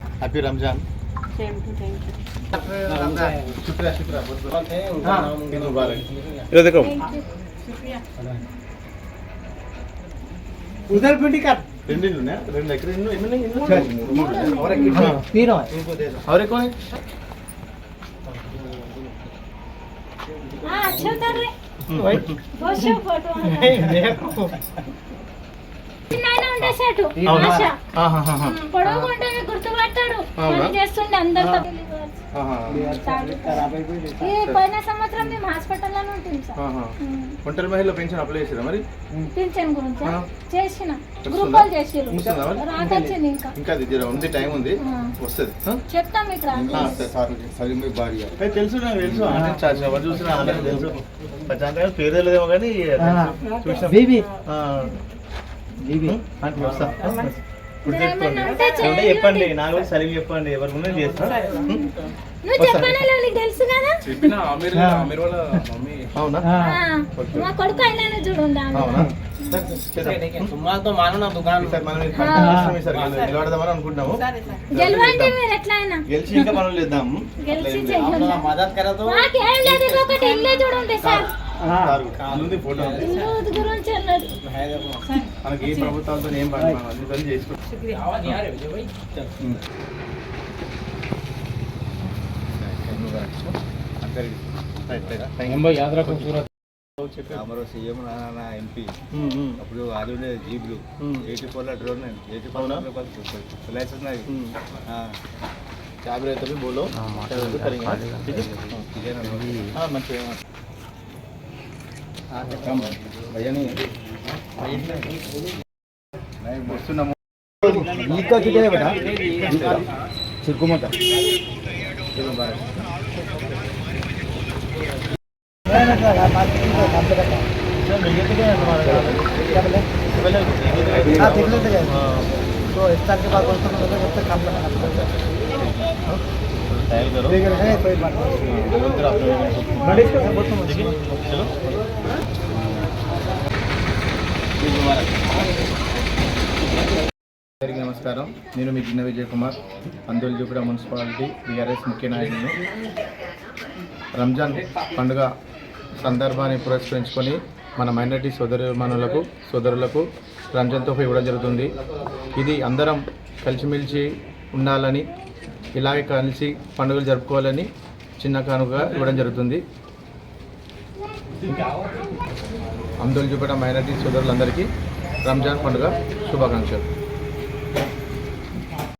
happy Ramzan same to thank you शुक्रिया शुक्रिया बहुत बहुत ईद मुबारक इधर देखो థ్యాంక్ యూ శుక్రియా उधर पिंडी कर రెండు ఇల్లు ఉన్నాయా రెండు ఎక్కడ ఇల్లు ఎన్ని ఉన్నాయి ఇల్లు और एक तीन है और एक कौन है ఆ అచ్చా ఉతార్ రే గుర్తుపట్టాడు చేస్తుండే అందరితో? ఆహా. ఈ పోయిన సంవత్సరం మేము హాస్పిటల్లోనే ఉంటుంది సార్. ఆహా. ఒంటరి మహిళ పెన్షన్ అప్లై చేసారా మరి? పింఛన్ గురించి. చేసిన? గ్రూపాలు చేసిరు? రాకొచ్చింది ఇంకా. ఇంకా అది జర ఉంది టైం ఉంది. వస్తుంది. చెప్తాం మీకు తెలుసు నాకు తెలుసు. చూసినా తెలుసు. ప్రశాంత్ పేరు తెలియదేమో కానీ చూసాం బీబీ. బీబీ. అంటే వస్తా. ఇప్పుడు చెప్పండి అంటే చెప్పండి నాకు సలీం చెప్పండి ఎవరి ముందు చేస్తా నువ్వు చెప్పానలో నీకు తెలుసు కదా? వాళ్ళ మమ్మీ. అవునా? మా కొడుకు అయినా చూడండి అవునా? దుకాణం. సార్ సార్ చేద్దాం మదత్ కరదు చూడండి సార్. మనకి ఏ ప్రభుత్వాలతో సీఎం నాన్న ఎంపీ. అప్పుడు అది ఉండే జీబ్లు ఎయిటీ ఫోర్లో డ్రోన్ ఎయిటీ ఫోర్ లైసెన్స్ నాది. క్యాబ్ రైతులు బోలో. మంచిగా तो करेंगे ठीक है ఇదేనా हाँ మంచిగా వస్తున్నాము ఇంకా కిటే బేటా చిరుకుమట तो इस तरह के बाद बोलते हैं जब तक काम करना तैयार करो ठीक है कोई बात नहीं उधर आप लोग गणेश का बोलते हैं ठीक है चलो అందరికీ నమస్కారం నేను మీ చిన్న విజయ్ కుమార్ అందోల్జూపేట మున్సిపాలిటీ బీఆర్ఎస్ ముఖ్య నాయకుడిని రంజాన్ పండుగ సందర్భాన్ని పురస్కరించుకొని మన మైనార్టీ సోదరుమణులకు సోదరులకు రంజాన్ తోఫా ఇవ్వడం జరుగుతుంది ఇది అందరం కలిసిమెలిసి ఉండాలని ఇలాగే కలిసి పండుగలు జరుపుకోవాలని చిన్న కానుక ఇవ్వడం జరుగుతుంది. అందులో చూపడం మైనార్టీ సోదరులందరికీ రంజాన్ పండుగ శుభాకాంక్షలు.